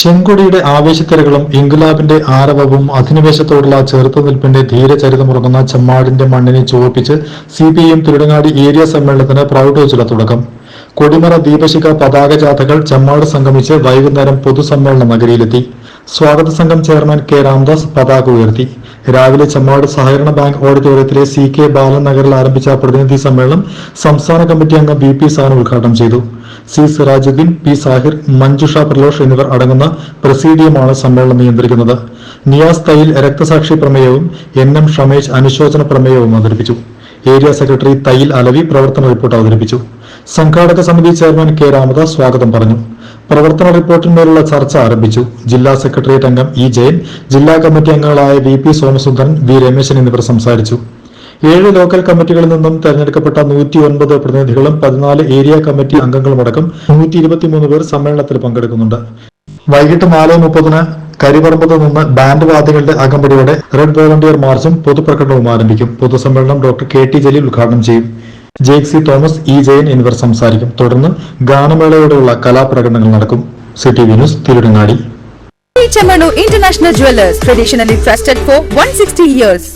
ചെങ്കൊടിയുടെ ആവേശത്തിരകളും ഇൻകുലാബിന്റെ ആരവവും അധിനിവേശത്തോടുള്ള ചെറുത്തുനിൽപ്പിന്റെ ധീരചരിതമുറങ്ങുന്ന ചെമ്മാടിന്റെ മണ്ണിനെ ചുവപ്പിച്ച് C P area സമ്മേളനത്തിന് പ്രൗഢോജ്വല തുടക്കം. കൊടിമറ ദീപശിഖ പതാക ജാഥകൾ ചെമ്മാട് സംഗമിച്ച് വൈകുന്നേരം പൊതുസമ്മേളന നഗരിയിലെത്തി. സ്വാഗത സംഘം ചെയർമാൻ കെ രാംദാസ് പതാക ഉയർത്തി. രാവിലെ ചെമ്മാട് സഹകരണ ബാങ്ക് ഓഡിറ്റോറിയത്തിലെ സി കെ ബാലൻ നഗറിൽ ആരംഭിച്ച പ്രതിനിധി സമ്മേളനം സംസ്ഥാന കമ്മിറ്റി അംഗം ബി പി സാനു ഉദ്ഘാടനം ചെയ്തു. സി സിറാജുദ്ദീൻ പി സാഹിർ മഞ്ജുഷ പ്രലോഷ് എന്നിവർ അടങ്ങുന്ന പ്രസീഡിയമാണ് സമ്മേളനം നിയന്ത്രിക്കുന്നത്. നിയാസ് തൈൽ രക്തസാക്ഷി പ്രമേയവും എൻ എം ഷമേഷ് അനുശോചന പ്രമേയവും അവതരിപ്പിച്ചു. ഏരിയ സെക്രട്ടറി തൈൽ അലവി പ്രവർത്തന റിപ്പോർട്ട് അവതരിപ്പിച്ചു. സംഘാടക സമിതി ചെയർമാൻ കെ രാമദാസ് സ്വാഗതം പറഞ്ഞു. പ്രവർത്തന റിപ്പോർട്ടിന്മേലുള്ള ചർച്ച ആരംഭിച്ചു. ജില്ലാ സെക്രട്ടേറിയറ്റ് അംഗം ഇ ജയൻ ജില്ലാ കമ്മിറ്റി അംഗങ്ങളായ V P Somasundaran V Rameshan എന്നിവർ സംസാരിച്ചു. ഏഴ് ലോക്കൽ കമ്മിറ്റികളിൽ നിന്നും തെരഞ്ഞെടുക്കപ്പെട്ട നൂറ്റി ഒൻപത് പ്രതിനിധികളും പതിനാല് ഏരിയ കമ്മിറ്റി അംഗങ്ങളുമടക്കം നൂറ്റി ഇരുപത്തിമൂന്ന് പേർ സമ്മേളനത്തിൽ പങ്കെടുക്കുന്നുണ്ട്. വൈകിട്ട് നാല് മുപ്പതിന് കരിപറമ്പത്ത് നിന്ന് ബാൻഡ് വാദികളുടെ അകമ്പടിയോടെ റെഡ് വോളണ്ടിയർ മാർച്ചും പൊതുപ്രകടനവും ആരംഭിക്കും. പൊതുസമ്മേളനം ഡോക്ടർ കെ ടി ജലീൽ ഉദ്ഘാടനം ചെയ്യും. Jake C Thomas E Jayan എന്നിവർ സംസാരിക്കും. തുടർന്ന് ഗാനമേളയോടെയുള്ള കലാപ്രകടനങ്ങൾ നടക്കും. City news Tirurangadi international jewellers traditionally traditionally for one 160 years.